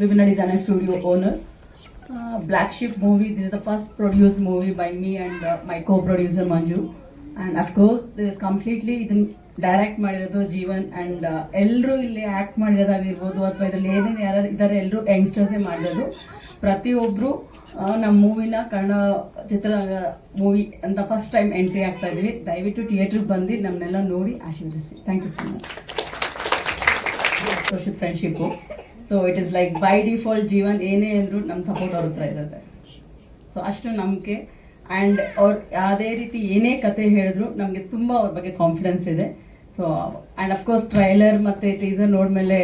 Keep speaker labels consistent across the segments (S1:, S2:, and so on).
S1: Vivina Design Studio owner. Uh, Black Sheep movie, this is the first produced movie by me and uh, my co-producer Manju. And of course, ಇದನ್ನ direct ಮಾಡಿರೋದು Jeevan and ಎಲ್ಲರೂ ಇಲ್ಲಿ act ಮಾಡಿರೋದಾಗಿರ್ಬೋದು ಅಥವಾ ಇದರಲ್ಲಿ ಏನೇನು ಯಾರು ಇದ್ದಾರೆ ಎಲ್ಲರೂ ಯಂಗ್ಸ್ಟರ್ಸೇ ಮಾಡಿರೋದು. ಪ್ರತಿಯೊಬ್ಬರು ನಮ್ಮ ಮೂವಿನ ಕನ್ನಡ ಚಿತ್ರರಂಗ ಮೂವಿ ಅಂತ ಫಸ್ಟ್ ಟೈಮ್ ಎಂಟ್ರಿ ಆಗ್ತಾ ಇದ್ದೀವಿ. ದಯವಿಟ್ಟು ಥಿಯೇಟ್ರಿಗೆ ಬಂದು ನಮ್ಮನ್ನೆಲ್ಲ ನೋಡಿ ಆಶೀರ್ವದಿಸಿ. Thank you so much friendship so it is like by default Jeevan ಏನೇ ಅಂದರೂ ನಮ್ಮ ಸಪೋರ್ಟ್ ಅವ್ರ ಹತ್ರ ಇರುತ್ತೆ. ಸೊ ಅಷ್ಟು ನಂಬಿಕೆ. ಆ್ಯಂಡ್ ಅವ್ರು ಯಾವುದೇ ರೀತಿ ಏನೇ ಕತೆ ಹೇಳಿದ್ರು ನಮಗೆ ತುಂಬ ಅವ್ರ ಬಗ್ಗೆ ಕಾನ್ಫಿಡೆನ್ಸ್ ಇದೆ. So and of course trailer ಮತ್ತು ಟೀಸರ್ ನೋಡ್ಮೇಲೆ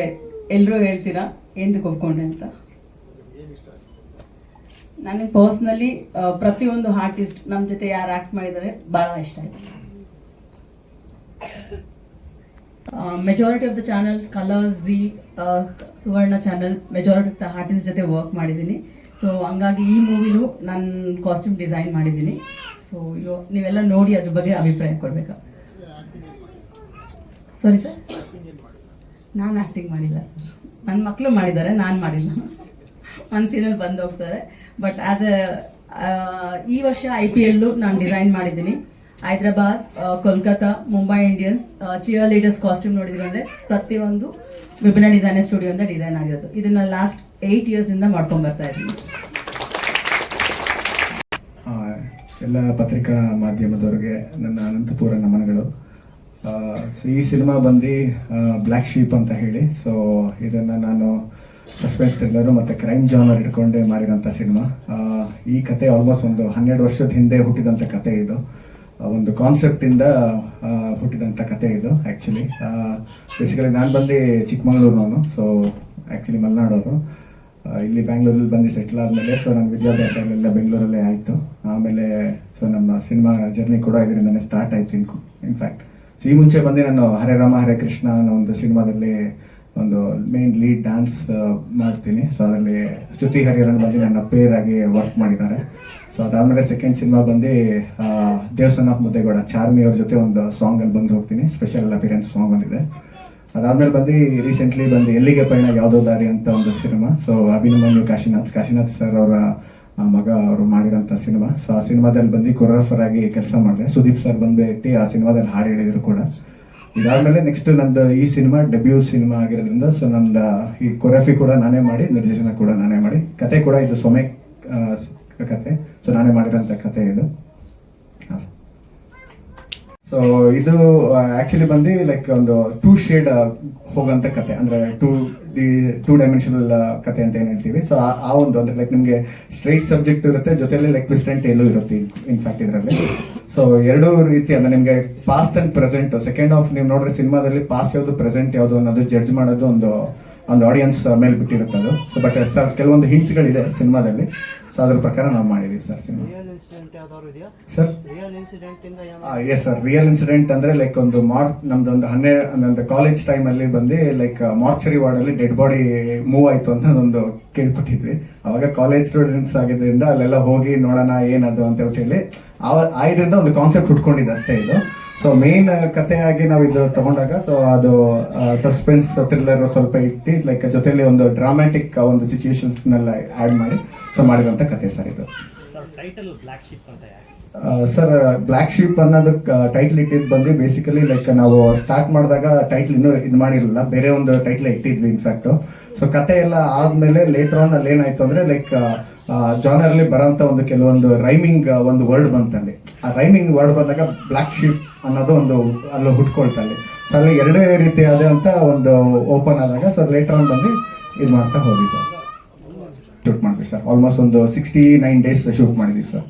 S1: ಎಲ್ಲರೂ ಹೇಳ್ತೀರಾ? ಏನು ಒಪ್ಕೊಂಡೆ ಅಂತ? ನನಗೆ ಪರ್ಸ್ನಲಿ ಪ್ರತಿಯೊಂದು ಆರ್ಟಿಸ್ಟ್ ನಮ್ಮ ಜೊತೆ ಯಾರು ಆ್ಯಕ್ಟ್ ಮಾಡಿದ್ದಾರೆ ಭಾಳ ಇಷ್ಟ ಆಯಿತು. Majority of the channels Colors Zee Suvarna channel majority of the artist ಜೊತೆ ವರ್ಕ್ ಮಾಡಿದ್ದೀನಿ. ಸೊ ಹಂಗಾಗಿ ಈ ಮೂವಿಲು ನಾನು ಕಾಸ್ಟ್ಯೂಮ್ ಡಿಸೈನ್ ಮಾಡಿದ್ದೀನಿ. ಸೊ ನೀವೆಲ್ಲ ನೋಡಿ ಅದ್ರ ಬಗ್ಗೆ ಅಭಿಪ್ರಾಯ ಕೊಡಬೇಕಾ? ಸರಿ ಸರ್ ನಾನು ಆ್ಯಕ್ಟಿಂಗ್ ಮಾಡಿಲ್ಲ ಸರ್ ನನ್ನ ಮಕ್ಕಳು ಮಾಡಿದ್ದಾರೆ, ನಾನು ಮಾಡಿಲ್ಲ. ಒಂದು ಸೀರಿಯಲ್ ಬಂದು ಹೋಗ್ತಾರೆ. ಬಟ್ ಆ್ಯಸ್ ಎ ಈ ವರ್ಷ ಐ ಪಿ ಎಲ್ಲು ನಾನು ಡಿಸೈನ್ ಮಾಡಿದ್ದೀನಿ. Hyderabad Kolkata Mumbai Indians cheerleaders costume ನೋಡಿದ್ರೆ ಪ್ರತಿಯೊಂದು ವಿಭಿನ್ನ ಡಿಸೈನ್ ಅಂತ ಡಿಸೈನ್ ಆಗಿರೋದು. ಇದನ್ನ ಲಾಸ್ಟ್ ಏಯ್ಟ್ ಇಯರ್ಸಿಂದ ಮಾಡ್ಕೊಂಡು ಬರ್ತಾ ಇದ್ದೀನಿ.
S2: ಎಲ್ಲ ಪತ್ರಿಕಾ ಮಾಧ್ಯಮದವರಿಗೆ ನನ್ನ ಅನಂತಪೂರ ನಮನಗಳು. ಸೊ ಈ ಸಿನಿಮಾ ಬಂದು ಬ್ಲ್ಯಾಕ್ ಶೀಪ್ ಅಂತ ಹೇಳಿ. ಸೊ ಇದನ್ನು ನಾನು ಸಸ್ಪೆನ್ಸ್ ಥ್ರಿಲ್ಲರು ಮತ್ತು ಕ್ರೈಮ್ ಜಾನರ್ ಇಟ್ಕೊಂಡೆ ಮಾಡಿದಂಥ ಸಿನಿಮಾ. ಈ ಕತೆ ಆಲ್ಮೋಸ್ಟ್ ಒಂದು ಹನ್ನೆರಡು ವರ್ಷದ ಹಿಂದೆ ಹುಟ್ಟಿದಂಥ ಕತೆ ಇದು. ಒಂದು ಕಾನ್ಸೆಪ್ಟಿಂದ ಹುಟ್ಟಿದಂಥ ಕತೆ ಇದು ಆ್ಯಕ್ಚುಲಿ ಬೇಸಿಕಲಿ ನಾನು ಬಂದು ಚಿಕ್ಕಮಗಳೂರಿನವನು ಸೊ ಆ್ಯಕ್ಚುಲಿ ಮಲೆನಾಡೋರು ಇಲ್ಲಿ ಬ್ಯಾಂಗ್ಳೂರಲ್ಲಿ ಬಂದು ಸೆಟ್ಲ್ ಆದಮೇಲೆ ಸೊ ನನ್ನ ವಿದ್ಯಾಭ್ಯಾಸ ಎಲ್ಲ ಬೆಂಗಳೂರಲ್ಲೇ ಆಯಿತು. ಆಮೇಲೆ ಸೊ ನಮ್ಮ ಸಿನಿಮಾ ಜರ್ನಿ ಕೂಡ ಇದರಿಂದನೇ ಸ್ಟಾರ್ಟ್ ಆಯಿತು ಇನ್ ಇನ್ಫ್ಯಾಕ್ಟ್ ಸೊ ಈ ಮುಂಚೆ ಬಂದು ನಾನು ಹರೇ ರಾಮ, ಹರೇ ಕೃಷ್ಣ ಅನ್ನೋ ಒಂದು ಸಿನಿಮಾದಲ್ಲಿ ಒಂದು ಮೇನ್ ಲೀಡ್ ಡ್ಯಾನ್ಸ್ ಮಾಡ್ತೀನಿ. ಸೊ ಅದರಲ್ಲಿ ಶ್ರುತಿ ಹರಿಹರನ್ ಬಂದು ನನ್ನ ಪೇರಾಗಿ ವರ್ಕ್ ಮಾಡಿದ್ದಾರೆ. ಸೊ ಅದಾದಮೇಲೆ ಸೆಕೆಂಡ್ ಸಿನಿಮಾ ಬಂದು ದೇವಸ್ಥಾನ ಆಫ್ ಮುದ್ದೇಗೌಡ, ಚಾರ್ಮಿ ಅವ್ರ ಜೊತೆ ಒಂದು ಸಾಂಗಲ್ಲಿ ಬಂದು ಹೋಗ್ತೀನಿ. ಸ್ಪೆಷಲ್ ಅಪಿರೆನ್ಸ್ ಸಾಂಗ್ ಒಂದಿದೆ. ಅದಾದ್ಮೇಲೆ ಬಂದು ರೀಸೆಂಟ್ಲಿ ಬಂದು ಎಲ್ಲಿಗೆ ಪಯಣ, ಯಾವುದೋ ದಾರಿ ಅಂತ ಒಂದು cinema so Abhinandan Kashinath Kashinath sir ಅವರ ಮಗ ಅವರು ಮಾಡಿರೋಂಥ ಸಿನಿಮಾ ಸೊ ಆ ಸಿನಿಮಾದಲ್ಲಿ ಬಂದು ಕೊರಿಯೋಗ್ರಫರ್ ಆಗಿ ಕೆಲಸ ಮಾಡಿದೆ. ಸುದೀಪ್ ಸರ್ ಬಂದ್ಬಿಟ್ಟು ಆ ಸಿನಿಮಾದಲ್ಲಿ ಹಾಡು ಹೇಳಿದ್ರು ಕೂಡ. ಇದಾದ್ಮೇಲೆ ನೆಕ್ಸ್ಟ್ ನಂದು ಈ ಸಿನಿಮಾ ಡೆಬ್ಯೂ ಸಿನಿಮಾ ಆಗಿರೋದ್ರಿಂದ ಸೊ ನಂದು ಈ ಕೊರಫಿ ಕೂಡ ನಾನೇ ಮಾಡಿ, ನಿರ್ದೇಶನ ಕೂಡ ನಾನೇ ಮಾಡಿ. ಕತೆ ಕೂಡ ಇದು ಸೊಮೆ ಕತೆ. ಸೊ ನಾನೇ ಮಾಡಿರೋಂಥ ಕತೆ ಇದು ಸೊ ಇದು ಆಕ್ಚುಲಿ ಬಂದು ಲೈಕ್ ಒಂದು ಟೂ ಶೇಡ್ ಹೋಗಂತ ಕತೆ ಅಂದ್ರೆ ಟೂ ಟೂ ಡೈಮೆನ್ಷನಲ್ ಕತೆ ಅಂತ ಏನ್ ಹೇಳ್ತೀವಿ. ಸೊ ಆ ಒಂದು, ಅಂದ್ರೆ ಲೈಕ್ ನಿಮ್ಗೆ ಸ್ಟ್ರೈಟ್ ಸಬ್ಜೆಕ್ಟ್ ಇರುತ್ತೆ, ಜೊತೆಲಿ ಲೈಕ್ ಟ್ವಿಸ್ಟ್ ಎಲ್ಲೂ ಇರುತ್ತೆ ಇನ್ಫ್ಯಾಕ್ಟ್ ಇದರಲ್ಲಿ. ಸೊ ಎರಡೂ ರೀತಿ, ಅಂದ್ರೆ ನಿಮ್ಗೆ past and present second half ನೀವು ನೋಡ್ರೆ ಸಿನಿಮಾದಲ್ಲಿ ಪಾಸ್ಟ್ ಯಾವುದು ಪ್ರೆಸೆಂಟ್ ಯಾವುದು ಅನ್ನೋದು ಜಡ್ಜ್ ಮಾಡೋದು ಒಂದು ಒಂದು ಆಡಿಯನ್ಸ್ ಮೇಲೆ ಬಿಟ್ಟಿರುತ್ತೆ ಅದು. ಸೊ ಬಟ್ ಸರ್ ಕೆಲವೊಂದು ಹಿಂಟ್ಸ್ಗಳಿದೆ ಸಿನಿಮಾದಲ್ಲಿ. ಸೊ ಅದ್ರ ಪ್ರಕಾರ ನಾವು ಮಾಡಿದೀವಿ
S3: sir cinema. Sir
S2: yes sir real incident ಅಂದ್ರೆ ಲೈಕ್ ಒಂದು ಮಾರ್ ನಮ್ದು ಒಂದು ಹನ್ನೆರಡು ನಂದು ಕಾಲೇಜ್ ಟೈಮ್ ಅಲ್ಲಿ ಬಂದು ಲೈಕ್ ಮಾರ್ಚರಿ ವಾರ್ಡ್ ಅಲ್ಲಿ ಡೆಡ್ ಬಾಡಿ ಮೂವ್ ಆಯ್ತು ಅಂತ ಒಂದು ಕೇಳ್ಪಟ್ಟಿದ್ವಿ. ಅವಾಗ ಕಾಲೇಜ್ ಸ್ಟೂಡೆಂಟ್ಸ್ ಆಗಿದ್ದರಿಂದ ಅಲ್ಲೆಲ್ಲ ಹೋಗಿ ನೋಡೋಣ ಏನದು ಅಂತ ಹೇಳಿ ಆ- ಆ ಇದರಿಂದ ಒಂದು ಕಾನ್ಸೆಪ್ಟ್ ಹುಟ್ಕೊಂಡಿದ್ದೆ ಅಷ್ಟೇ ಇದು. ಸೊ ಮೇನ್ ಕಥೆಯಾಗಿ ನಾವು ಇದು ತಗೊಂಡಾಗ ಸೊ ಅದು ಸಸ್ಪೆನ್ಸ್ ಥ್ರಿಲ್ಲರ್ ಸ್ವಲ್ಪ ಇಟ್ಟು ಲೈಕ್ ಜೊತೆಲಿ ಒಂದು ಡ್ರಾಮ್ಯಾಟಿಕ್ ಒಂದು ಸಿಚುಯೇಷನ್ಸ್ ನೆಲ್ಲ ಆಡ್ ಮಾಡಿ ಸೊ ಮಾಡಿದಂತ ಕತೆ ಸರ್ ಇದು.
S3: ಸರ್ ಬ್ಲ್ಯಾಕ್ ಶಿಪ್
S2: ಅನ್ನೋದಕ್ಕೆ ಟೈಟ್ಲ್ ಇಟ್ಟಿದ್ದು ಬಂದು ಬೇಸಿಕಲಿ ಲೈಕ್ ನಾವು ಸ್ಟಾರ್ಟ್ ಮಾಡಿದಾಗ ಟೈಟ್ಲ್ ಇನ್ನೂ ಇದು ಮಾಡಿರಲಿಲ್ಲ. ಬೇರೆ ಒಂದು ಟೈಟ್ಲ್ ಇಟ್ಟಿದ್ವಿ ಇನ್ಫ್ಯಾಕ್ಟು ಸೊ ಕತೆ ಎಲ್ಲ ಆದಮೇಲೆ ಲೇಟರ್ ಆನ್ ಅಲ್ಲಿ ಏನಾಯ್ತು ಅಂದರೆ ಲೈಕ್ ಜಾನರಲ್ಲಿ ಬರೋಂಥ ಬರೋಂತ ಒಂದು ಕೆಲವೊಂದು ರೈಮಿಂಗ್ ಒಂದು ವರ್ಡ್ ಬಂತಲ್ಲಿ. ಆ ರೈಮಿಂಗ್ ವರ್ಡ್ ಬಂದಾಗ ಬ್ಲ್ಯಾಕ್ ಶೀಪ್ ಅನ್ನೋದು ಒಂದು ಅಲ್ಲಿ ಹುಟ್ಕೊಳ್ತಾಳೆ ಸೊ ಅಲ್ಲಿ ಎರಡೇ ರೀತಿಯಾದಂತ ಒಂದು ಓಪನ್ ಆದಾಗ ಸೊ ಲೇಟರ್ ಆನ್ ಬಂದು ಇದು ಮಾಡ್ತಾ ಹೋಗಿ ಸರ್. ಶೂಟ್ ಮಾಡಿದ್ವಿ ಸರ್. ಆಲ್ಮೋಸ್ಟ್ ಒಂದು ಸಿಕ್ಸ್ಟಿ ನೈನ್ ಡೇಸ್ ಶೂಟ್ ಮಾಡಿದ್ವಿ ಸರ್.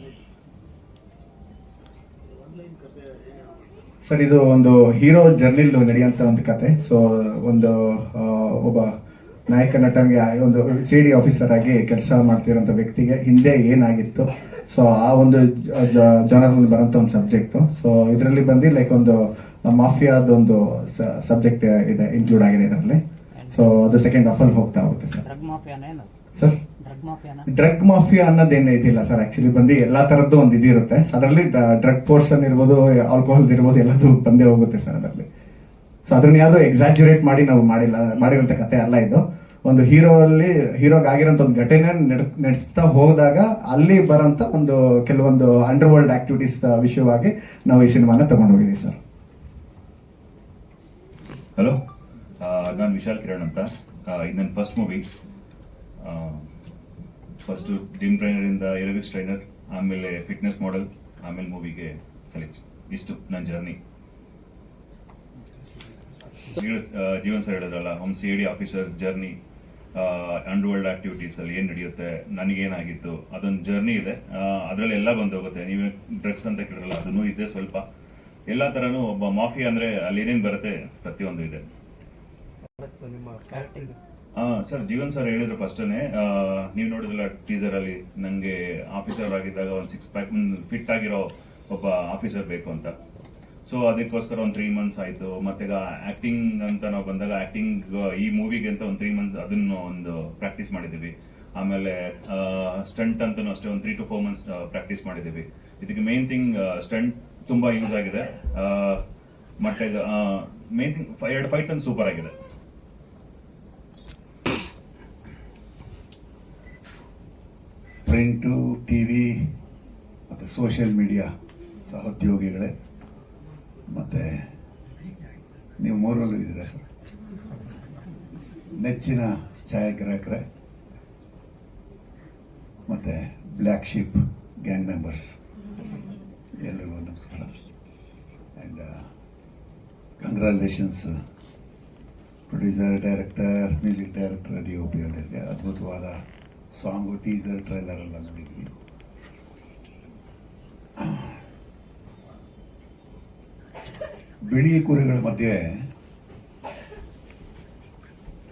S2: ಸರ್, ಇದು ಒಂದು ಹೀರೋ ಜರ್ನಿಲ್ ನಡೆಯುವಂತ ಒಂದು ಕತೆ. ಸೊ ಒಂದು ಒಬ್ಬ ನಾಯಕ ನಟನ್ಗೆ ಒಂದು ಸಿ ಡಿ ಆಫೀಸರ್ ಆಗಿ ಕೆಲಸ ಮಾಡ್ತಿರೋಂಥ ವ್ಯಕ್ತಿಗೆ ಹಿಂದೆ ಏನಾಗಿತ್ತು? ಸೊ ಆ ಒಂದು ಜನರಲ್ಲಿ ಬರೋಂಥ ಒಂದು ಸಬ್ಜೆಕ್ಟು ಸೊ ಇದರಲ್ಲಿ ಬಂದು ಲೈಕ್ ಒಂದು ಮಾಫಿಯಾದ ಒಂದು ಸಬ್ಜೆಕ್ಟ್ ಇದೆ ಇನ್ಕ್ಲೂಡ್ ಆಗಿದೆ ಇದರಲ್ಲಿ. ಸೊ ಅದು ಸೆಕೆಂಡ್ ಹಾಫಲ್ಲಿ ಹೋಗ್ತಾ ಹೋಗುತ್ತೆ ಸರ್ ಸರ್
S3: ಡ್ರಗ್ ಮಾಫಿಯಾ
S2: ಅನ್ನೋದು ಮಾಫಿಯಾ ಅನ್ನೋದೇನು ಇದಿಲ್ಲ ಸರ್ ಆಕ್ಚುಲಿ ಬಂದು ಎಲ್ಲಾ ತರದ್ದು ಒಂದು ಇದಿರುತ್ತೆ. ಅದರಲ್ಲಿ ಡ್ರಗ್ ಪೋರ್ಷನ್ ಇರ್ಬೋದು ಆಲ್ಕೋಹಾಲ್ ಇರ್ಬೋದು ಎಲ್ಲದು ಬಂದೇ ಹೋಗುತ್ತೆ ಸರ್ ಅದರಲ್ಲಿ. ಸೊ ಅದನ್ನ ಯಾವುದೋ ಎಕ್ಸಾಜುರೇಟ್ ಮಾಡಿ ನಾವು ಮಾಡಿಲ್ಲ ಮಾಡಿರೋಂಥ ಕತೆ ಅಲ್ಲ ಇದು. ಒಂದು ಹೀರೋ ಅಲ್ಲಿ ಹೀರೋಗ್ ಆಗಿರೋಂಥ ಒಂದು ಘಟನೆ ನಡೆಸ್ತಾ ನಡ್ಸ್ತಾ ಹೋದಾಗ ಅಲ್ಲಿ ಬರೋಂಥ ಒಂದು ಕೆಲವೊಂದು ಅಂಡರ್ ವರ್ಲ್ಡ್ ಆಕ್ಟಿವಿಟೀಸ್ ವಿಷಯವಾಗಿ ನಾವು ಈ ಸಿನಿಮಾನ ತಗೊಂಡು ಹೋಗಿದ್ದೀವಿ ಸರ್.
S4: ಹಲೋ ನಾನು ವಿಶಾಲ್ ಕಿರಣ್ ಅಂತ. ಇದು ನನ್ನ ಫಸ್ಟ್ ಮೂವಿ ಫಸ್ಟ್ ಜಿಮ್ ಟ್ರೈನರಿಂದ ಏರೋಬಿಕ್ಸ್ ಟ್ರೈನರ್ ಆಮೇಲೆ ಫಿಟ್ನೆಸ್ ಮಾಡೆಲ್ ಆಮೇಲೆ ಮೂವಿಗೆ ಸೆಲೆಕ್ಟ್ ಇಷ್ಟು ನನ್ನ ಜರ್ನಿ ಜೀವನ್ ಸರ್ ಹೇಳಿದ್ರಲ್ಲ ಒಮ್ C D officer journey underworld activities ಅಲ್ಲಿ ಏನು ನಡೆಯುತ್ತೆ ನನಗೇನಾಗಿತ್ತು ಅದೊಂದು ಜರ್ನಿ ಇದೆ. ಅದರಲ್ಲಿ ಎಲ್ಲ ಬಂದು ಹೋಗುತ್ತೆ. ನೀವೇ ಡ್ರಗ್ಸ್ ಅಂತ ಕೇಳಿರಲ್ಲ ಅದನ್ನು ಇದೆ ಸ್ವಲ್ಪ. ಎಲ್ಲ ಥರನೂ ಒಬ್ಬ ಮಾಫಿ ಅಂದ್ರೆ ಅಲ್ಲಿ ಏನೇನು ಬರುತ್ತೆ ಪ್ರತಿಯೊಂದು ಇದೆ. ಆ, ಸರ್ ಜೀವನ್ ಸರ್ ಹೇಳಿದ್ರು ಫಸ್ಟನೇ. ನೀವು ನೋಡಿದ್ರಲ್ಲ ಟೀಸರ್ ಅಲ್ಲಿ ನಂಗೆ ಆಫೀಸರ್ ಆಗಿದ್ದಾಗ ಒಂದು ಸಿಕ್ಸ್ ಪ್ಯಾಕ್ ಫಿಟ್ ಆಗಿರೋ ಒಬ್ಬ ಆಫೀಸರ್ ಬೇಕು ಅಂತ. ಸೊ ಅದಕ್ಕೋಸ್ಕರ ಒಂದು ತ್ರೀ ಮಂತ್ಸ್ ಆಯ್ತು. ಮತ್ತೆ ಆಕ್ಟಿಂಗ್ ಅಂತ ನಾವು ಬಂದಾಗ ಆಕ್ಟಿಂಗ್ ಈ ಮೂವಿಗೆ ಅಂತ ಒಂದು ತ್ರೀ ಮಂತ್ಸ್ ಅದನ್ನು ಒಂದು ಪ್ರಾಕ್ಟೀಸ್ ಮಾಡಿದ್ದೀವಿ. ಆಮೇಲೆ ಸ್ಟಂಟ್ ಅಂತಲೂ ಅಷ್ಟೇ ಒಂದು three to four months practice ಮಾಡಿದ್ದೀವಿ. ಇದಕ್ಕೆ ಮೇನ್ ಥಿಂಗ್ ಸ್ಟಂಟ್ ತುಂಬಾ ಯೂಸ್ ಆಗಿದೆ. ಮತ್ತೆ ಮೇನ್ ಥಿಂಗ್ ಎರಡು ಫೈಟ್ ಅಂತ ಸೂಪರ್ ಆಗಿದೆ.
S5: ಪ್ರಿಂಟು ಟಿ ವಿ ಮತ್ತು ಸೋಷಿಯಲ್ ಮೀಡಿಯಾ ಸಹೋದ್ಯೋಗಿಗಳೇ ಮತ್ತು ನೀವು ಮೂರಲ್ಲೂ ಇದ್ದೀರಾ ಸರ್? ನೆಚ್ಚಿನ ಛಾಯಾಗ್ರಾಹಕರೇ ಮತ್ತು ಬ್ಲ್ಯಾಕ್ ಶಿಪ್ ಗ್ಯಾಂಗ್ ಮೆಂಬರ್ಸ್ ಎಲ್ರಿಗೂ ನಮಸ್ಕಾರ. And congratulations producer director music director D O P ಅವರಿಗೆ ಅದ್ಭುತವಾದ ಸಾಂಗು ಟೀಸರ್ ಟ್ರೈಲರ್ ಎಲ್ಲ ನೋಡಿದ್ವಿ ಬಿಳಿ ಕುರಿಗಳ ಮಧ್ಯೆ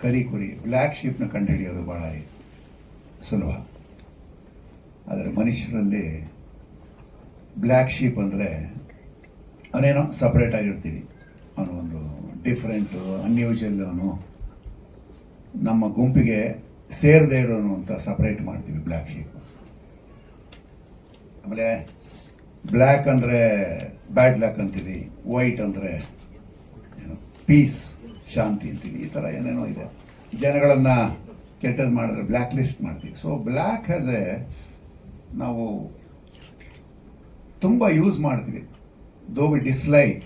S5: ಕರಿ ಕುರಿ ಬ್ಲ್ಯಾಕ್ ಶೀಪ್ನ ಕಂಡುಹಿಡಿಯೋದು ಬಹಳ ಸುಲಭ. ಆದರೆ ಮನುಷ್ಯರಲ್ಲಿ ಬ್ಲ್ಯಾಕ್ ಶೀಪ್ ಅಂದರೆ ಅವನೇನೋ ಸಪ್ರೇಟ್ ಆಗಿರ್ತೀವಿ. ಒಂದು ಡಿಫ್ರೆಂಟು ಅನ್ಯೂಜಲ್ ಅವನು. ನಮ್ಮ ಗುಂಪಿಗೆ ಸೇರದೇ ಇರೋನು ಅಂತ ಸಪ್ರೇಟ್ ಮಾಡ್ತೀವಿ ಬ್ಲ್ಯಾಕ್ ಶೀಪ್ ಆಮೇಲೆ ಬ್ಲ್ಯಾಕ್ ಅಂದರೆ ಬ್ಯಾಡ್ ಲ್ಯಾಕ್ ಅಂತೀವಿ ವೈಟ್ ಅಂದರೆ ಏನು ಪೀಸ್ ಶಾಂತಿ ಅಂತೀವಿ ಈ ಥರ ಏನೇನೋ ಇದೆ. ಜನಗಳನ್ನು ಕೆಟ್ಟದ್ದು ಮಾಡಿದ್ರೆ ಬ್ಲ್ಯಾಕ್ ಲಿಸ್ಟ್ ಮಾಡ್ತೀವಿ ಸೊ ಬ್ಲ್ಯಾಕ್ ಹ್ಯಾಸ್ ಎ ನಾವು ತುಂಬ ಯೂಸ್ ಮಾಡ್ತೀವಿ. Though we dislike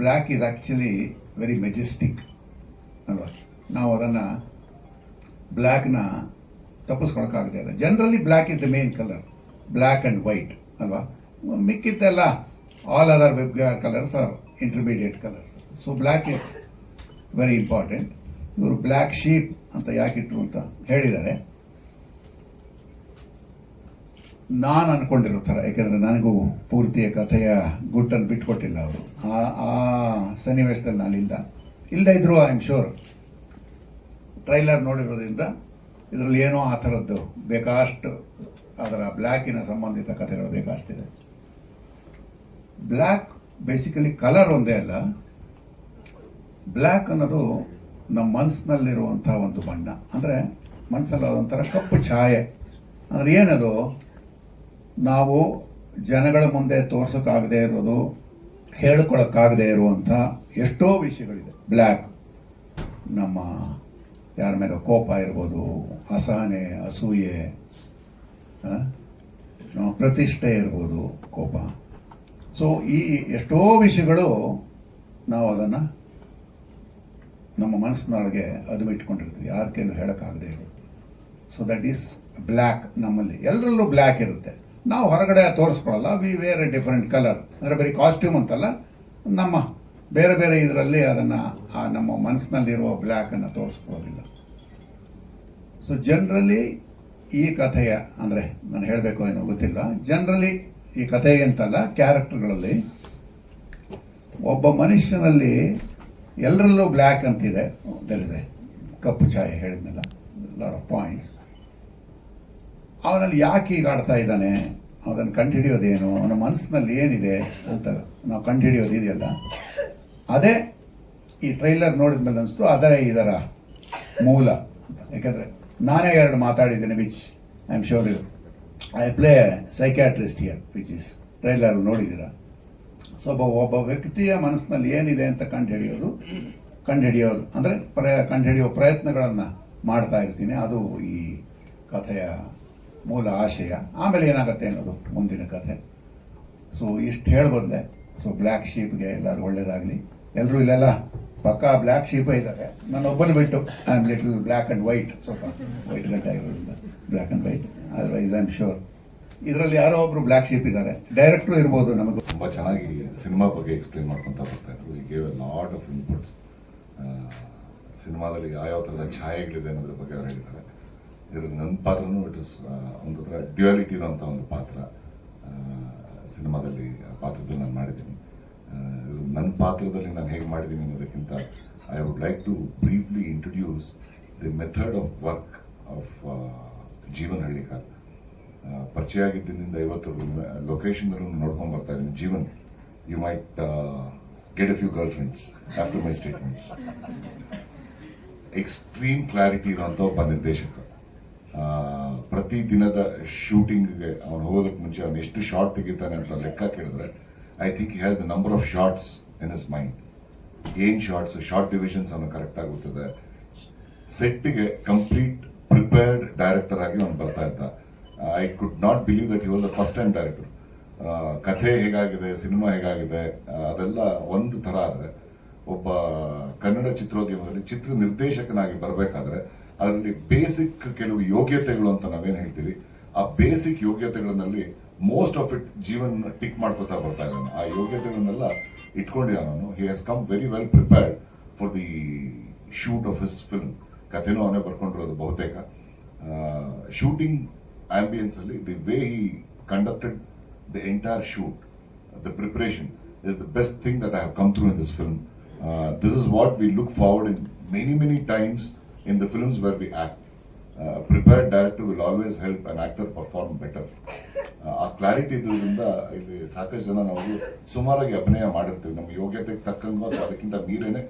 S5: black is actually very majestic ಅಲ್ವಾ? ನಾವು ಅದನ್ನು ಬ್ಲ್ಯಾಕ್ನ ತಪ್ಪಿಸ್ಕೊಳಕ್ಕಾಗದೇ ಇಲ್ಲ. Generally black is the main colour black and white ಅಲ್ವಾ? ಮಿಕ್ಕಿದ್ದೆಲ್ಲ all other web colours are intermediate colours so black is very important ಇವರು ಬ್ಲ್ಯಾಕ್ ಶೀಪ್ ಅಂತ ಯಾಕಿಟ್ರು ಅಂತ ಹೇಳಿದ್ದಾರೆ. ನಾನು ಅನ್ಕೊಂಡಿರೋ ಥರ ಯಾಕೆಂದರೆ ನನಗೂ ಪೂರ್ತಿಯ ಕಥೆಯ ಗುಟ್ಟನ್ನು ಬಿಟ್ಕೊಟ್ಟಿಲ್ಲ ಅವರು. ಆ ಆ ಸನ್ನಿವೇಶದಲ್ಲಿ ನಾನಿಲ್ಲ ಇಲ್ಲದೇ ಇದ್ದರೂ ಐ ಆಮ್ ಶೋರ್ ಟ್ರೈಲರ್ ನೋಡಿರೋದ್ರಿಂದ ಇದರಲ್ಲಿ ಏನೋ ಆ ಥರದ್ದು ಬೇಕಾಷ್ಟು ಅದರ ಬ್ಲ್ಯಾಕಿನ ಸಂಬಂಧಿತ ಕಥೆಗಳು ಬೇಕಾಷ್ಟಿದೆ ಬ್ಲ್ಯಾಕ್ ಬೇಸಿಕಲಿ ಕಲರ್ ಒಂದೇ ಅಲ್ಲ. ಬ್ಲ್ಯಾಕ್ ಅನ್ನೋದು ನಮ್ಮ ಮನಸ್ಸಿನಲ್ಲಿರುವಂಥ ಒಂದು ಬಣ್ಣ. ಅಂದರೆ ಮನಸ್ಸಲ್ಲಿ ಅದೊಂಥರ ಕಪ್ಪು ಛಾಯೆ. ಅಂದರೆ ಏನದು? ನಾವು ಜನಗಳ ಮುಂದೆ ತೋರ್ಸೋಕ್ಕಾಗದೇ ಇರೋದು, ಹೇಳ್ಕೊಳಕ್ಕಾಗದೇ ಇರುವಂಥ ಎಷ್ಟೋ ವಿಷಯಗಳಿದೆ. ಬ್ಲ್ಯಾಕ್ ನಮ್ಮ ಯಾರ ಮೇಲೆ ಕೋಪ ಇರ್ಬೋದು, ಅಸಹನೆ, ಅಸೂಯೆ ಪ್ರತಿಷ್ಠೆ ಇರ್ಬೋದು, ಕೋಪ. ಸೊ ಈ ಎಷ್ಟೋ ವಿಷಯಗಳು ನಾವು ಅದನ್ನು ನಮ್ಮ ಮನಸ್ಸಿನೊಳಗೆ ಅದು ಇಟ್ಕೊಂಡಿರ್ತೀವಿ ಯಾರ ಕೈಲೂ ಹೇಳೋಕ್ಕಾಗದೇ ಇರೋದು ಸೊ ದಟ್ ಈಸ್ ಬ್ಲ್ಯಾಕ್ ನಮ್ಮಲ್ಲಿ. ಎಲ್ಲರಲ್ಲೂ ಬ್ಲ್ಯಾಕ್ ಇರುತ್ತೆ. ನಾವು ಹೊರಗಡೆ ತೋರಿಸ್ಕೊಳ್ಳಲ್ಲ we wear a different colour ಅಂದರೆ ಬರೀ ಕಾಸ್ಟ್ಯೂಮ್ ಅಂತಲ್ಲ. ನಮ್ಮ ಬೇರೆ ಬೇರೆ ಇದರಲ್ಲಿ ಅದನ್ನು ಆ ನಮ್ಮ ಮನಸ್ಸಿನಲ್ಲಿರುವ ಬ್ಲ್ಯಾಕನ್ನು ತೋರಿಸ್ಕೊಳ್ಳೋದಿಲ್ಲ. ಸೊ ಜನರಲಿ ಈ ಕಥೆಯ, ಅಂದರೆ ನಾನು ಹೇಳಬೇಕು ಏನೋ ಗೊತ್ತಿಲ್ಲ. ಜನರಲಿ ಈ ಕಥೆ ಅಂತಲ್ಲ ಕ್ಯಾರೆಕ್ಟರ್ಗಳಲ್ಲಿ. ಒಬ್ಬ ಮನುಷ್ಯನಲ್ಲಿ ಎಲ್ಲರಲ್ಲೂ ಬ್ಲ್ಯಾಕ್ ಅಂತಿದೆ. ದರ್ ಇಸ್ ಎ ಕಪ್ಪು ಛಾಯೆ ಹೇಳಿದ್ನಲ್ಲ ಲಾಟ್ ಆಫ್ ಪಾಯಿಂಟ್ಸ್ ಅವನಲ್ಲಿ ಯಾಕೆ ಈಗ ಆಡ್ತಾ ಇದ್ದಾನೆ? ಅದನ್ನು ಕಂಡುಹಿಡಿಯೋದೇನು? ಅವನ ಮನಸ್ಸಿನಲ್ಲಿ ಏನಿದೆ ಅಂತ ನಾವು ಕಂಡುಹಿಡಿಯೋದು ಇದೆಯಲ್ಲ. ಅದೇ ಈ ಟ್ರೈಲರ್ ನೋಡಿದ ಮೇಲೆ ಅನಿಸ್ತು ಅದೇ ಇದರ ಮೂಲ ಯಾಕಂದರೆ ನಾನೇ ಎರಡು ಮಾತಾಡಿದ್ದೇನೆ which I am sure you I play psychiatrist here which is trailer ನೋಡಿದ್ದೀರಾ? ಸೊ ಒಬ್ಬ ಒಬ್ಬ ವ್ಯಕ್ತಿಯ ಮನಸ್ಸಿನಲ್ಲಿ ಏನಿದೆ ಅಂತ ಕಂಡುಹಿಡಿಯೋದು ಕಂಡುಹಿಡಿಯೋದು, ಅಂದರೆ ಪ್ರಯ ಕಂಡುಹಿಡಿಯೋ ಪ್ರಯತ್ನಗಳನ್ನು ಮಾಡ್ತಾ ಇರ್ತೀನಿ. ಅದು ಈ ಕಥೆಯ ಮೂಲ ಆಶಯ. ಆಮೇಲೆ ಏನಾಗುತ್ತೆ ಅನ್ನೋದು ಮುಂದಿನ ಕಥೆ. ಸೊ ಇಷ್ಟು ಹೇಳ್ಬಂದೆ. ಸೊ ಬ್ಲ್ಯಾಕ್ ಶೀಪ್ಗೆ ಎಲ್ಲರೂ ಒಳ್ಳೇದಾಗಲಿ. ಎಲ್ಲರೂ ಇಲ್ಲೆಲ್ಲ ಪಕ್ಕಾ ಬ್ಲ್ಯಾಕ್ ಶೀಪ್ ಇದ್ದಾರೆ. ನಾನು ಒಬ್ಬನ ಬಿಟ್ಟು I am little black and white ಸ್ವಲ್ಪ ವೈಟ್ ಗಂಟೆ ಇರೋದ್ರಿಂದ black and white I am sure ಇದರಲ್ಲಿ ಯಾರೋ ಒಬ್ರು ಬ್ಲ್ಯಾಕ್ ಶೀಪ್ ಇದ್ದಾರೆ ಡೈರೆಕ್ಟ್ರು ಇರ್ಬೋದು ನಮಗೆ
S6: ತುಂಬ ಚೆನ್ನಾಗಿ ಸಿನಿಮಾ ಬಗ್ಗೆ ಎಕ್ಸ್ಪ್ಲೇನ್ ಮಾಡ್ಕೊಂತ ಬರ್ತಾ ಇದ್ರು. ಈ ಗೇವ್ ಲಾಟ್ ಆಫ್ ಇನ್ಪುಟ್ಸ್ ಸಿನಿಮಾದಲ್ಲಿ ಯಾವ ಥರದ ಛಾಯೆಗಳಿದೆ ಅನ್ನೋದ್ರ ಬಗ್ಗೆ ಅವ್ರು ಹೇಳಿದ್ದಾರೆ. ಇದ್ರ ನನ್ನ ಪಾತ್ರನೂ ಇಟ್ ಇಸ್ ಒಂದು ಥರ ಡ್ಯುಯಾಲಿಟಿ ಇರೋಂಥ ಒಂದು ಪಾತ್ರ ಸಿನಿಮಾದಲ್ಲಿ ಪಾತ್ರದಲ್ಲಿ ನಾನು ಮಾಡಿದ್ದೀನಿ. ನನ್ನ ಪಾತ್ರದಲ್ಲಿ ನಾನು ಹೇಗೆ ಮಾಡಿದ್ದೀನಿ ಅನ್ನೋದಕ್ಕಿಂತ I would like to briefly introduce the method of work of Jeevan Hallikar ಪರಿಚಯ ಆಗಿದ್ದರಿಂದ ಇವತ್ತು ಲೊಕೇಶನ್ ನೋಡ್ಕೊಂಡು ಬರ್ತಾ ಇದ್ದೀನಿ. Jeevan you might get a few girlfriends after my statements extreme clarity ಇರುವಂಥ ಒಬ್ಬ ನಿರ್ದೇಶಕ. ಪ್ರತಿ ದಿನದ ಶೂಟಿಂಗ್ಗೆ ಅವನು ಹೋಗೋದಕ್ಕೆ ಮುಂಚೆ ಅವನು ಎಷ್ಟು ಶಾರ್ಟ್ ತೆಗಿತಾನೆ ಅಂತ ಲೆಕ್ಕ ಕೇಳಿದ್ರೆ I think he has the number of shots in his mind ಏನ್ ಶಾರ್ಟ್ಸ್ ಶಾರ್ಟ್ ಡಿವಿಷನ್ಸ್ ಅವನು ಕರೆಕ್ಟ್ ಆಗುತ್ತದೆ ಸೆಟ್ಗೆ ಕಂಪ್ಲೀಟ್ ಪ್ರಿಪೇರ್ಡ್ ಡೈರೆಕ್ಟರ್ ಆಗಿ ಅವನು ಬರ್ತಾ ಇದ್ದ. I could not believe that was the first time director ಕಥೆ ಹೇಗಾಗಿದೆ, ಸಿನಿಮಾ ಹೇಗಾಗಿದೆ ಅದೆಲ್ಲ ಒಂದು ಥರ ಆದರೆ, ಒಬ್ಬ ಕನ್ನಡ ಚಿತ್ರೋದ್ಯಮದಲ್ಲಿ ಚಿತ್ರ ನಿರ್ದೇಶಕನಾಗಿ ಬರಬೇಕಾದ್ರೆ, ಅದರಲ್ಲಿ ಬೇಸಿಕ್ ಕೆಲವು ಯೋಗ್ಯತೆಗಳು ಅಂತ ನಾವೇನು ಹೇಳ್ತೀವಿ, ಆ basic ಯೋಗ್ಯತೆಗಳನ್ನಲ್ಲಿ most of it Jeevan tick ಮಾಡ್ಕೋತಾ ಬರ್ತಾ ಇದ್ದಾನೆ. ಆ ಯೋಗ್ಯತೆಗಳನ್ನೆಲ್ಲ ಇಟ್ಕೊಂಡಿದ್ದಾನೆ ನಾನು he has come very well prepared for the shoot of his film ಕಥೆನೂ ಅವನೇ ಬರ್ಕೊಂಡಿರೋದು ಬಹುತೇಕ. ಶೂಟಿಂಗ್ ಆಂಬಿಯನ್ಸ್ ಅಲ್ಲಿ the way he conducted the entire shoot the preparation is the best thing that I have come through in this film this is what we look forward in many many times in the films where we act prepared director will always help an actor perform better ಆ clarity ಇದರಿಂದ ಇಲ್ಲಿ ಸಾಕಷ್ಟು ಜನ ನಾವು ಸುಮಾರಾಗಿ ಅಭಿನಯ ಮಾಡಿರ್ತೀವಿ. ನಮ್ಮ ಯೋಗ್ಯತೆಗೆ ತಕ್ಕಂಗೂ ಅದಕ್ಕಿಂತ ಮೀರೇನೆ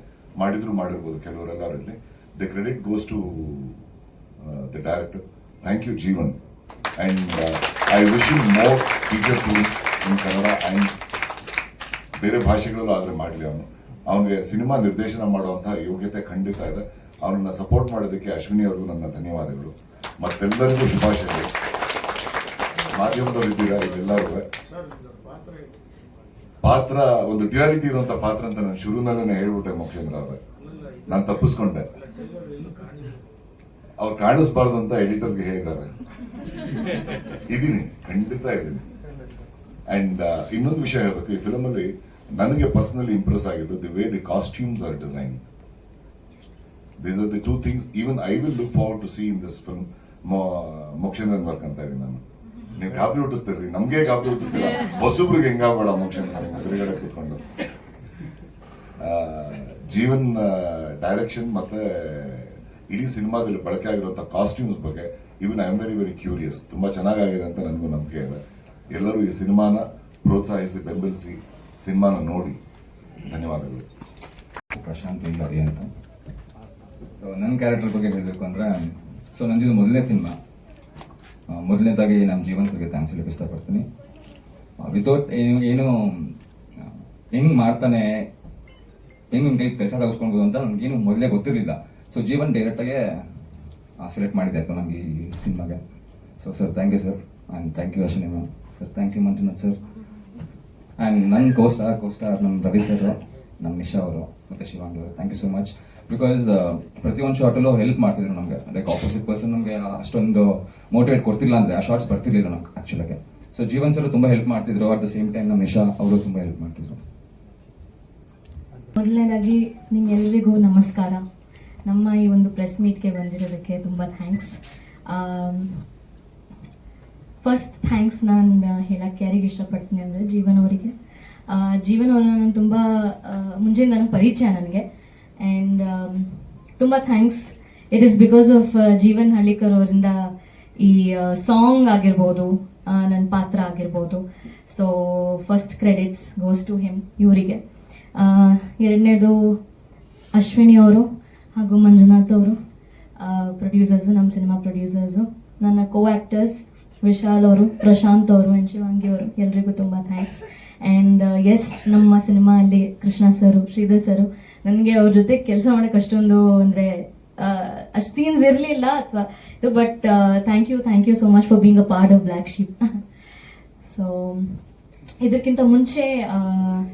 S6: ಮಾಡಿದ್ರು ಮಾಡಿರ್ಬೋದು ಕೆಲವರೆಲ್ಲರಲ್ಲಿ the credit goes to the director thank you Jeevan and I wish you more feature films in Kannada and ಬೇರೆ ಭಾಷೆಗಳಲ್ಲೂ ಆದರೆ ಮಾಡಲಿ ಅವನು. ಅವನಿಗೆ ಸಿನಿಮಾ ನಿರ್ದೇಶನ ಮಾಡುವಂತಹ ಯೋಗ್ಯತೆ ಖಂಡಿತ ಇದೆ. ಅವನನ್ನ ಸಪೋರ್ಟ್ ಮಾಡೋದಕ್ಕೆ ಅಶ್ವಿನಿ ಅವ್ರಿಗೂ ನನ್ನ ಧನ್ಯವಾದಗಳು. ಮತ್ತೆಲ್ಲರಿಗೂ ಶುಭಾಶಯಗಳು. ಮಾಧ್ಯಮದವ್ರು ಇದ್ದೀರಾ? ಇದೆಲ್ಲರೂ ಪಾತ್ರ ಒಂದು ಡ್ಯುಯಾಲಿಟಿ ಇರುವಂತ ಪಾತ್ರ ಅಂತ ನಾನು ಶುರುನಲ್ಲೇ ಹೇಳ್ಬಿಟ್ಟೆ ಮುಖೇಂದ್ರ ಅವರೇ. ನಾನು ತಪ್ಪಿಸ್ಕೊಂಡೆ. ಅವ್ರು ಕಾಣಿಸ್ಬಾರ್ದು ಅಂತ ಎಡಿಟರ್ಗೆ ಹೇಳಿದ್ದಾರೆ. ಇದೀನಿ, ಖಂಡಿತ ಇದ್ದೀನಿ ಅಂಡ್ ಇನ್ನೊಂದು ವಿಷಯ ಹೇಳ್ಬೇಕು, ಈ ಫಿಲಮಲ್ಲಿ ನನಗೆ ಪರ್ಸನಲಿ ಇಂಪ್ರೆಸ್ ಆಗಿದ್ದು the way the costumes are design these are the two things even I will look forward to see in this film Mokshendran work ಅಂತ ಇದ್ದೀನಿ ನಾನು. ನೀವು ಗಾಬರಿ ಹುಟ್ಟಿಸ್ತೀರಿ ನಮ್ಗೆ ಗಾಬರಿ ಹುಟ್ಟಿಸ್ತೀರ ಹೊಸಬ್ರಿಗೆ ಹೆಂಗಾಗಬೇಡ ಮೋಕ್ಷೇಂದ್ರ ಎದುರುಗಡೆ ಕೂತ್ಕೊಂಡು. ಜೀವನ್ ಡೈರೆಕ್ಷನ್ ಮತ್ತೆ ಇಡೀ ಸಿನಿಮಾದಲ್ಲಿ ಬಳಕೆ ಆಗಿರುವಂತಹ ಕಾಸ್ಟ್ಯೂಮ್ಸ್ ಬಗ್ಗೆ even I am very very curious ತುಂಬಾ ಚೆನ್ನಾಗಿದೆ ಅಂತ ನನಗೂ ನಂಬಿಕೆ ಇದೆ. ಎಲ್ಲರೂ ಈ ಸಿನಿಮಾನ ಪ್ರೋತ್ಸಾಹಿಸಿ, ಬೆಂಬಲಿಸಿ ಸಿನಿಮಾನ ನೋಡಿ. ಧನ್ಯವಾದಗಳು.
S7: ಪ್ರಶಾಂತ್ ಇಂಗಾರಿ ಅಂತ. ಸೊ ನನ್ನ ಕ್ಯಾರೆಕ್ಟರ್ ಬಗ್ಗೆ ಹೇಳಬೇಕು ಅಂದರೆ ಸೊ ನಂದಿದು ಮೊದಲನೇ ಸಿನಿಮಾ. ಮೊದಲನೇದಾಗಿ ನಮ್ಮ ಜೀವನ ಸರ್ಗೆ ಥ್ಯಾಂಕ್ಸ್ ಹೇಳಕ್ಕೆ ಇಷ್ಟಪಡ್ತೀನಿ. ವಿತೌಟ್ ಏನು ಏನು ಹೆಂಗೆ ಮಾಡ್ತಾನೆ, ಹೆಂಗ್ ಕೆಲಸ ತಗಿಸ್ಕೊಳ್ಬೋದು ಅಂತ ನನಗೇನು ಮೊದಲೇ ಗೊತ್ತಿರಲಿಲ್ಲ. ಸೊ ಜೀವನ್ ಡೈರೆಕ್ಟಾಗೆ ಸೆಲೆಕ್ಟ್ ಮಾಡಿದೆ ಆಯಿತು ನನಗೆ ಈ ಸಿನಿಮಾಗೆ. So sir thank you sir and thank you Ashwini ma'am sir thank you Manjunath sir and ನನ್ನ ಕೋಸ್ಟಾರ್ ಕೋಸ್ಟಾರ್ ನಮ್ಮ ರವಿ ಸರ್ ನಮ್ಮ ನಿಶಾ ಅವರು ಮತ್ತು ಶಿವಾಂಗ್ ಅವರು. Thank you so much because ಪ್ರತಿಯೊಂದು ಶಾರ್ಟಲ್ಲೂ ಹೆಲ್ಪ್ ಮಾಡ್ತಿದ್ರು ನಮಗೆ. ಲೈಕ್ ಆಪೋಸಿಟ್ ಪರ್ಸನ್ ನಮಗೆ ಅಷ್ಟೊಂದು ಮೋಟಿವೇಟ್ ಕೊಡ್ತಿಲ್ಲ ಅಂದರೆ, ಆ ಶಾರ್ಟ್ಸ್ ಬರ್ತಿರ್ಲಿಲ್ಲ ನಮ್ಗೆ ಆ್ಯಕ್ಚುಲಾಗೆ ಸೊ ಜೀವನ್ ಸರ್ ತುಂಬ ಹೆಲ್ಪ್ ಮಾಡ್ತಿದ್ರು. ಅಟ್ ದ ಸೇಮ್ ಟೈಮ್ ನಮ್ಮ ನಿಶಾ ಅವರು ತುಂಬ ಹೆಲ್ಪ್ ಮಾಡ್ತಿದ್ರು.
S8: ಮೊದಲನೇದಾಗಿ ನಿಮ್ಮೆಲ್ಲರಿಗೂ ನಮಸ್ಕಾರ. ನಮ್ಮ ಈ ಒಂದು ಪ್ರೆಸ್ ಮೀಟ್ಗೆ ಬಂದಿರೋದಕ್ಕೆ ತುಂಬ ಥ್ಯಾಂಕ್ಸ್ ಫಸ್ಟ್ ಥ್ಯಾಂಕ್ಸ್ ನಾನು ಹೇಳಕ್ಕೆ ಯಾರಿಗೆ ಇಷ್ಟಪಡ್ತೀನಿ ಅಂದರೆ ಜೀವನ್ ಅವರಿಗೆ. ಜೀವನ್ ಅವ್ರನ್ನ ನಾನು ತುಂಬ ಮುಂಜಾನೆ ನನಗೆ ಪರಿಚಯ ನನಗೆ. ಆ್ಯಂಡ್ ತುಂಬ thanks it is because of Jeevan Hallikar ಅವರಿಂದ ಈ ಸಾಂಗ್ ಆಗಿರ್ಬೋದು ನನ್ನ ಪಾತ್ರ ಆಗಿರ್ಬೋದು. So first credits goes to him ಇವರಿಗೆ. ಎರಡನೇದು ಅಶ್ವಿನಿ ಅವರು. ಹಾಗೂ ಮಂಜುನಾಥ್ ಅವರು ಪ್ರೊಡ್ಯೂಸರ್ಸು ನಮ್ಮ ಸಿನಿಮಾ ಪ್ರೊಡ್ಯೂಸರ್ಸು ನನ್ನ ಕೋ ಆ್ಯಕ್ಟರ್ಸ್ ವಿಶಾಲ್ ಅವರು, ಪ್ರಶಾಂತ್ ಅವರು ಆ್ಯಂಡ್ ಶಿವಾಂಗಿ ಅವರು, ಎಲ್ರಿಗೂ ತುಂಬ ಥ್ಯಾಂಕ್ಸ್ ಆ್ಯಂಡ್ ಎಸ್ ನಮ್ಮ ಸಿನಿಮಾ ಅಲ್ಲಿ ಕೃಷ್ಣ ಸರು, ಶ್ರೀಧರ್ ಸರು, ನನಗೆ ಅವ್ರ ಜೊತೆ ಕೆಲಸ ಮಾಡೋಕ್ಕೆ ಅಷ್ಟೊಂದು ಅಂದರೆ ಅಷ್ಟು ಸೀನ್ಸ್ ಇರಲಿಲ್ಲ ಅಥವಾ ಇದು but thank you thank you so much for being a part of black sheep so ಇದಕ್ಕಿಂತ ಮುಂಚೆ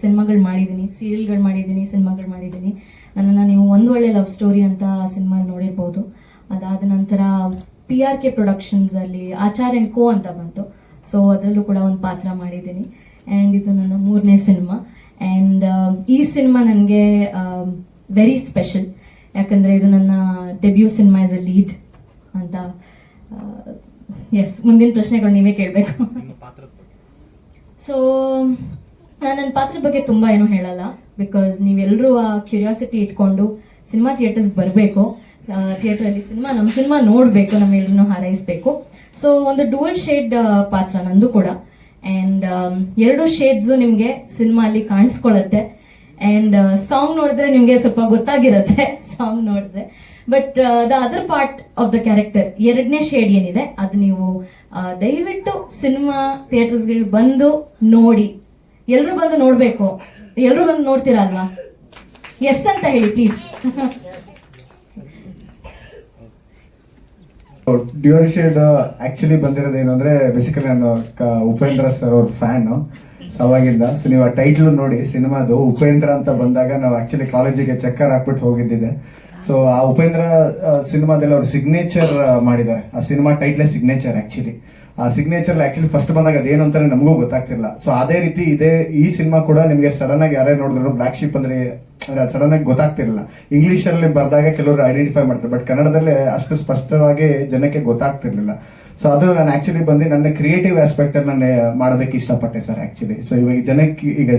S8: ಸಿನಿಮಾಗಳು ಮಾಡಿದ್ದೀನಿ, ಸೀರಿಯಲ್ಗಳು ಮಾಡಿದ್ದೀನಿ, ಸಿನಿಮಾಗಳು ಮಾಡಿದ್ದೀನಿ. ನನ್ನನ್ನು ನೀವು ಒಂದು ಒಳ್ಳೆ ಲವ್ ಸ್ಟೋರಿ ಅಂತ ಸಿನಿಮಾ ನೋಡಿರ್ಬೋದು. ಅದಾದ ನಂತರ ಪಿ ಆರ್ ಕೆ ಪ್ರೊಡಕ್ಷನ್ಸಲ್ಲಿ ಆಚಾರ್ಯ ಕೋ ಅಂತ ಬಂತು. ಸೊ ಅದರಲ್ಲೂ ಕೂಡ ಒಂದು ಪಾತ್ರ ಮಾಡಿದ್ದೀನಿ. ಆ್ಯಂಡ್ ಇದು ನನ್ನ ಮೂರನೇ ಸಿನಿಮಾ. ಆ್ಯಂಡ್ ಈ ಸಿನಿಮಾ ನನಗೆ ವೆರಿ ಸ್ಪೆಷಲ್ ಯಾಕಂದರೆ ಇದು ನನ್ನ debut cinema is a lead ಅಂತ ಎಸ್ ಮುಂದಿನ ಪ್ರಶ್ನೆಗಳು ನೀವೇ ಕೇಳಬೇಕು. ಸೊ ನಾನು ನನ್ನ ಪಾತ್ರದ ಬಗ್ಗೆ ತುಂಬ ಏನೂ ಹೇಳಲ್ಲ. ಬಿಕಾಸ್ ನೀವೆಲ್ಲರೂ ಆ ಕ್ಯೂರಿಯಾಸಿಟಿ ಇಟ್ಕೊಂಡು ಸಿನಿಮಾ ಥಿಯೇಟರ್ಸ್ಗೆ ಬರಬೇಕು. ಥಿಯೇಟ್ರಲ್ಲಿ ಸಿನಿಮಾ ನಮ್ಮ ಸಿನಿಮಾ ನೋಡಬೇಕು ನಮ್ಮೆಲ್ಲರೂ ಹಾರೈಸಬೇಕು. ಸೊ ಒಂದು ಡೂಲ್ ಶೇಡ್ ಪಾತ್ರ ನಂದು ಕೂಡ. ಆ್ಯಂಡ್ ಎರಡು ಶೇಡ್ಸು ನಿಮಗೆ ಸಿನಿಮಾ ಅಲ್ಲಿ ಕಾಣಿಸ್ಕೊಳ್ಳುತ್ತೆ ಆ್ಯಂಡ್ ಸಾಂಗ್ ನೋಡಿದ್ರೆ ನಿಮಗೆ ಸ್ವಲ್ಪ ಗೊತ್ತಾಗಿರುತ್ತೆ ಸಾಂಗ್ ನೋಡಿದ್ರೆ but the other part of the character ಎರಡನೇ ಶೇಡ್ ಏನಿದೆ, ಅದು ನೀವು ದಯವಿಟ್ಟು ಸಿನಿಮಾ ಥಿಯೇಟರ್ಸ್ಗಳು ಬಂದು ನೋಡಿ. ಎಲ್ಲರೂ ಬಂದು ನೋಡಬೇಕು. ಎಲ್ಲರೂ ಬಂದು ನೋಡ್ತೀರಾ ಅಲ್ವಾ? ಎಸ್ ಅಂತ ಹೇಳಿ ಪ್ಲೀಸ್
S2: ಡ್ಯೂರೇಷನ್ ಆಕ್ಚುಲಿ ಬಂದಿರೋದು ಏನು ಅಂದ್ರೆ ಬೇಸಿಕಲಿ ನಾನು ಉಪೇಂದ್ರ ಸರ್ ಅವ್ರ ಫ್ಯಾನ್ ಅವಾಗಿಂದ ಸೊ ನೀವು ಆ ಟೈಟ್ಲು ನೋಡಿ, ಸಿನಿಮಾದು ಉಪೇಂದ್ರ ಅಂತ ಬಂದಾಗ ನಾವು ಆಕ್ಚುಲಿ ಕಾಲೇಜಿಗೆ ಚಕ್ಕರ್ ಹಾಕ್ಬಿಟ್ಟು ಹೋಗಿದ್ದಿದೆ. ಸೊ ಆ ಉಪೇಂದ್ರ ಸಿನಿಮಾದಲ್ಲಿ ಅವ್ರು ಸಿಗ್ನೇಚರ್ ಮಾಡಿದ್ದಾರೆ. ಆ ಸಿನಿಮಾ ಟೈಟ್ಲೆ ಸಿಗ್ನೇಚರ್ ಆಕ್ಚುಲಿ ಆ ಸಿಗ್ನೇಚರ್ ಆಕ್ಚುಲಿ ಫಸ್ಟ್ ಬಂದಾಗ ಅದೇನು ಅಂತಾನೆ ನಮಗೂ ಗೊತ್ತಾಗ್ತಿಲ್ಲ ಸೊ ಅದೇ ರೀತಿ ಇದೇ, ಈ ಸಿನಿಮಾ ಕೂಡ ನಿಮಗೆ ಸಡನ್ ಆಗಿ ಯಾರೇ ನೋಡಿದ್ರು ಬ್ಲಾಕ್ ಶಿಪ್ ಅಂದ್ರೆ ಸಡನ್ ಆಗಿ ಗೊತ್ತಾಗ್ತಿರಲಿಲ್ಲ. ಇಂಗ್ಲಿಷ್ ಅಲ್ಲಿ ಬರ್ದಾಗ ಕೆಲವರು ಐಡೆಂಟಿಫೈ ಮಾಡ್ತಾರೆ ಬಟ್ ಕನ್ನಡದಲ್ಲಿ ಅಷ್ಟು ಸ್ಪಷ್ಟವಾಗಿ ಜನಕ್ಕೆ ಗೊತ್ತಾಗ್ತಿರ್ಲಿಲ್ಲ. ಸೊ ಅದು ನಾನು ಆಕ್ಚುಲಿ ಬಂದು ನನ್ನ ಕ್ರಿಯೇಟಿವ್ ಆಸ್ಪೆಕ್ಟ್ ಅಲ್ಲಿ ನಾನು ಮಾಡೋದಕ್ಕೆ ಇಷ್ಟಪಟ್ಟೆ ಸರ್ ಆಕ್ಚುಲಿ ಸೊ ಇವಾಗ ಜನಕ್ಕೆ ಈಗ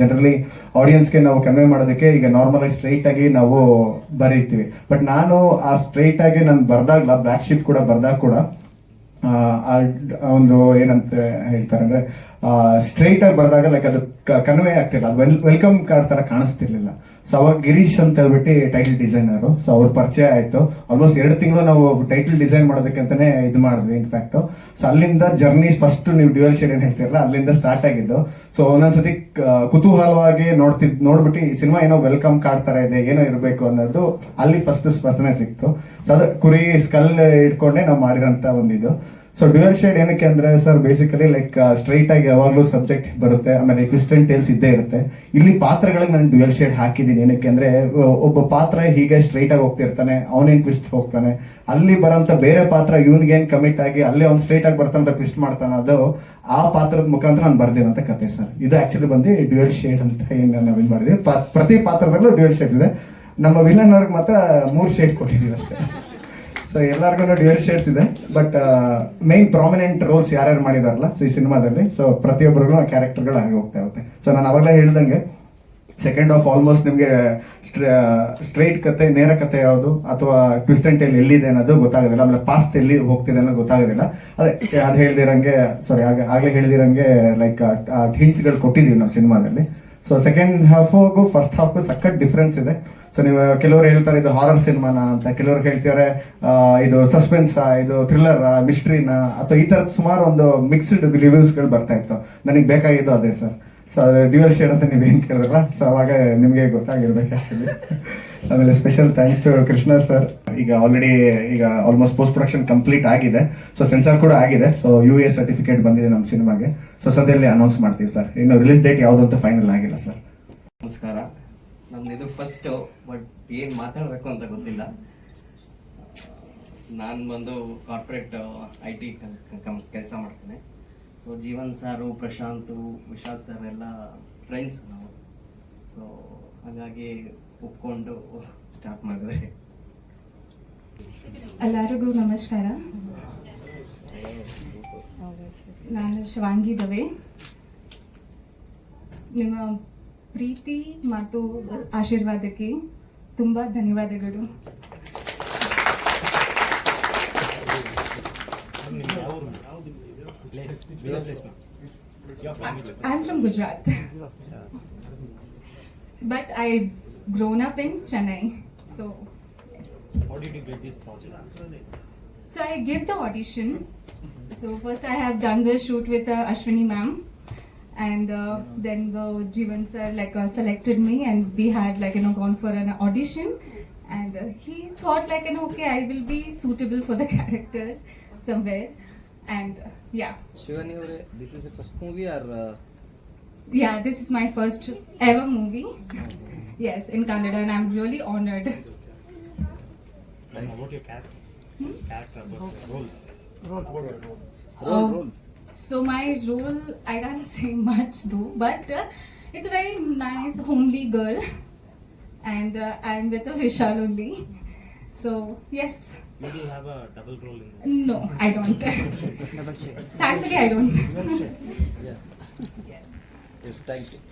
S2: ಜನರಲಿ ಆಡಿಯನ್ಸ್ಗೆ ನಾವು ಕನ್ವೆ ಮಾಡೋದಕ್ಕೆ ಈಗ ನಾರ್ಮಲಾಗಿ ಸ್ಟ್ರೈಟ್ ಆಗಿ ನಾವು ಬರೀತೀವಿ. ಬಟ್ ನಾನು ಆ ಸ್ಟ್ರೈಟ್ ಆಗಿ ನಾನು ಬರ್ದಾಗ್ಲ ಬ್ಲಾಕ್ ಶೀಟ್ ಕೂಡ ಬರ್ದಾಗ ಕೂಡ ಒಂದು ಏನಂತ ಹೇಳ್ತಾರೆ ಅಂದ್ರೆ ಸ್ಟ್ರೈಟ್ ಆಗಿ ಬರೆದಾಗ ಲೈಕ್ ಅದು ಕನ್ವೆ ಆಗ್ತಿಲ್ಲ. ವೆಲ್ ವೆಲ್ಕಮ್ ಕಾರ್ಡ್ ತರ ಕಾಣಿಸ್ತಿರ್ಲಿಲ್ಲ. ಸೊ ಅವಾಗ ಗಿರೀಶ್ ಅಂತ ಹೇಳ್ಬಿಟ್ಟು ಟೈಟಲ್ ಡಿಸೈನರು ಸೊ ಅವ್ರ ಪರಿಚಯ ಆಯ್ತು. ಆಲ್ಮೋಸ್ಟ್ ಎರಡು ತಿಂಗಳು ನಾವು ಟೈಟಲ್ ಡಿಸೈನ್ ಮಾಡೋದಕ್ಕೆ ಇದು ಮಾಡಿದ್ವಿ ಇನ್ಫ್ಯಾಕ್ಟು ಸೊ ಅಲ್ಲಿಂದ ಜರ್ನಿ ಫಸ್ಟ್ ನೀವು ಡ್ಯೂಯಲ್ ಶೇಡ್ ಏನ್ ಹೇಳ್ತಿರಲ್ಲ, ಅಲ್ಲಿಂದ ಸ್ಟಾರ್ಟ್ ಆಗಿದ್ದು. ಸೊ ಒಂದೊಂದ್ಸತಿ ಕುತೂಹಲವಾಗಿ ನೋಡ್ತಿದ್ ನೋಡ್ಬಿಟ್ಟು ಈ ಸಿನಿಮಾ ಏನೋ ವೆಲ್ಕಮ್ ಕಾರ್ಡ್ ತರ ಇದೆ, ಏನೋ ಇರಬೇಕು ಅನ್ನೋದು ಅಲ್ಲಿ ಫಸ್ಟ್ ಸ್ಪಷ್ಟನೆ ಸಿಕ್ತು. ಸೊ ಅದು ಕುರಿ ಸ್ಕಲ್ ಇಟ್ಕೊಂಡೆ ನಾವು ಮಾಡಿರೋಂತ ಒಂದಿದು. ಸೊ ಡ್ಯೂಯಲ್ ಶೇಡ್ ಏನಕ್ಕೆ ಅಂದ್ರೆ ಸರ್ ಬೇಸಿಕಲಿ ಲೈಕ್ ಸ್ಟ್ರೈಟ್ ಆಗಿ ಯಾವಾಗಲೂ ಸಬ್ಜೆಕ್ಟ್ ಬರುತ್ತೆ, ಆಮೇಲೆ ಕ್ವಿಸ್ಟನ್ ಟೇಲ್ಸ್ ಇದ್ದೇ ಇರುತ್ತೆ. ಇಲ್ಲಿ ಪಾತ್ರಗಳಿಗೆ ನಾನು ಡ್ಯೂಯಲ್ ಶೇಡ್ ಹಾಕಿದ್ದೀನಿ. ಏನಕ್ಕೆ ಅಂದ್ರೆ ಒಬ್ಬ ಪಾತ್ರ ಹೀಗೆ ಸ್ಟ್ರೈಟ್ ಆಗಿ ಹೋಗ್ತಿರ್ತಾನೆ ಅವನೇನ್ ಟ್ವಿಸ್ಟ್ ಹೋಗ್ತಾನೆ. ಅಲ್ಲಿ ಬರೋಂತ ಬೇರೆ ಪಾತ್ರ ಇವನ್ಗೇನ್ ಕಮಿಟ್ ಆಗಿ, ಅಲ್ಲಿ ಅವ್ನು ಸ್ಟ್ರೈಟ್ ಆಗಿ ಬರ್ತಂತ ಟ್ವಿಸ್ಟ್ ಮಾಡ್ತಾನೆ, ಅದು ಆ ಪಾತ್ರದ ಮುಖಾಂತರ ನಾನು ಬರ್ದಿರೋಂಥ ಕತೆ ಸರ್ ಇದು ಆಕ್ಚುಲಿ ಬಂದು ಡ್ಯೂಯಲ್ ಶೇಡ್ ಅಂತ ಏನು ಇದು ಮಾಡಿದ್ವಿ ಪ್ರತಿ ಪಾತ್ರದಲ್ಲೂ ಡ್ಯೂಯಲ್ ಶೇಡ್ಸ್ ಇದೆ. ನಮ್ಮ ವಿಲನ್ ಅವ್ರಿಗೆ ಮಾತ್ರ ಮೂರು ಶೇಡ್ ಕೊಟ್ಟಿದ್ದೀವಿ ಅಷ್ಟೇ. ಸೊ ಎಲ್ಲರಿಗೂ ಡ್ಯೂಯಲ್ ಶೇಡ್ಸ್ ಇದೆ ಬಟ್ ಮೈನ್ ಪ್ರಾಮಿನೆಂಟ್ ರೋಲ್ಸ್ ಯಾರ್ಯಾರು ಮಾಡಿದಾರಲ್ಲ ಸೊ ಈ ಸಿನಿಮಾದಲ್ಲಿ ಸೊ ಪ್ರತಿಯೊಬ್ಬರಿಗೂ ಆ ಕ್ಯಾರೆಕ್ಟರ್ಗಳು ಹಾಗೆ ಹೋಗ್ತಾ ಇರುತ್ತೆ. ಸೊ ನಾನು ಅವಾಗಲೇ ಹೇಳ್ದಂಗೆ ಸೆಕೆಂಡ್ ಆಫ್ ಆಲ್ಮೋಸ್ಟ್ ನಿಮಗೆ ಸ್ಟ್ರೈಟ್ ಕತೆ, ನೇರ ಕತೆ ಯಾವುದು, ಅಥವಾ ಟ್ವಿಸ್ಟೆಂಟ್ ಟೇಲ್ ಎಲ್ಲಿದೆ ಅನ್ನೋದು ಗೊತ್ತಾಗೋದಿಲ್ಲ, ಆಮೇಲೆ ಪಾಸ್ಟ್ ಎಲ್ಲಿ ಹೋಗ್ತಿದೆ ಅನ್ನೋದು ಗೊತ್ತಾಗೋದಿಲ್ಲ. ಅದೇ, ಅದು ಹೇಳ್ದಿರಂಗೆ ಸಾರಿ ಆಗಲೇ ಹೇಳ್ದಿರಂಗೆ ಲೈಕ್ ಹಿಂಟ್ಸ್ಗಳು ಕೊಟ್ಟಿದ್ದೀವಿ ನಾವು ಸಿನಿಮಾದಲ್ಲಿ. ಸೊ ಸೆಕೆಂಡ್ ಹಾಫ್ಗೂ ಫಸ್ಟ್ ಹಾಫ್ಗೂ ಸಖತ್ ಡಿಫ್ರೆನ್ಸ್ ಇದೆ. ಸೊ ನೀವು ಕೆಲವರು ಹೇಳ್ತಾರೆ, ಇದು ಹಾರರ್ ಸಿನಿಮಾನ ಅಂತ. ಕೆಲವರು ಹೇಳ್ತಾರೆ ಇದು ಸಸ್ಪೆನ್ಸ್ ಇದು ಥ್ರಿಲ್ಲರ್ ಮಿಸ್ಟ್ರಿನ ಅಥವಾ ಈ ತರದ ಸುಮಾರು ಒಂದು ಮಿಕ್ಸ್ಡ್ ರಿವ್ಯೂಸ್ಗಳು ಬರ್ತಾ ಇತ್ತು. ನನಗೆ ಬೇಕಾಗಿದ್ದು ಅದೇ ಸರ್ ಸೊ ಡ್ಯೂಯಲ್ ಶೇಡ್ ಅಂತ ನೀವೇನು ಕೇಳಿದ್ರಲ್ಲ? ಸೊ ಅವಾಗ ನಿಮಗೆ ಗೊತ್ತಾಗಿರ್ಬೇಕು ಆಮೇಲೆ special thanks to Krishna sir ಈಗ ಆಲ್ರೆಡಿ ಈಗ ಆಲ್ಮೋಸ್ಟ್ ಪೋಸ್ಟ್ ಪ್ರೊಡಕ್ಷನ್ ಕಂಪ್ಲೀಟ್ ಆಗಿದೆ. ಸೊ ಸೆನ್ಸಾರ್ ಕೂಡ ಆಗಿದೆ. ಸೊ ಯು ಎ ಸರ್ಟಿಫಿಕೇಟ್ ಬಂದಿದೆ ನಮ್ಮ ಸಿನಿಮಾಗೆ. ಸೊ ಸದ್ಯದಲ್ಲಿ ಅನೌನ್ಸ್ ಮಾಡ್ತೀವಿ ಸರ್ ಇನ್ನು ರಿಲೀಸ್ ಡೇಟ್ ಯಾವುದು ಫೈನಲ್ ಆಗಿಲ್ಲ ಸರ್
S3: ನಮಸ್ಕಾರ. ನಮ್ದು ಇದು ಫಸ್ಟು ಬಟ್ ಏನು ಮಾತಾಡಬೇಕು ಅಂತ ಗೊತ್ತಿಲ್ಲ. ನಾನು ಬಂದು ಕಾರ್ಪೊರೇಟ್ ಐ ಟಿ ಕೆಲಸ ಮಾಡ್ತೇನೆ. So Jeevan sir Prashant, Vishal sir ಎಲ್ಲ ಫ್ರೆಂಡ್ಸ್ ನಾವು. ಸೊ ಹಾಗಾಗಿ ಒಪ್ಕೊಂಡು ಸ್ಟಾರ್ಟ್ ಮಾಡಿದ್ರೆ.
S9: ಎಲ್ಲರಿಗೂ ನಮಸ್ಕಾರ. ನಾನು ಶಿವಾಂಗಿ ದವೆ. ನಿಮ್ಮ ಪ್ರೀತಿ ಮತ್ತು ಆಶೀರ್ವಾದಕ್ಕೆ ತುಂಬ ಧನ್ಯವಾದಗಳು. I am from Gujarat but I grown up in Chennai so
S3: How did you get this project?
S9: So I gave the audition. So first I have done the shoot with uh, Ashwini ma'am, and uh, then the Jivan sir like uh, selected me, and we had like you know gone for an audition, and uh, he thought like, you know, okay, I will be suitable for the character somewhere, and uh, yeah,
S10: Shivani ಅವರೇ this is the first movie or uh,
S9: yeah, this is my first ever movie. Yes, in Kannada, and I'm really honored.
S3: about your character. Character about role.
S10: role.
S9: Um,
S10: role
S9: So my role, I can't say much though, but uh, it's a very nice, homely girl, and uh, I'm with a Vishal only. So yes,
S3: you do have a double role in this?
S9: No, I don't. Thankfully, I don't. yes.
S10: yes thank you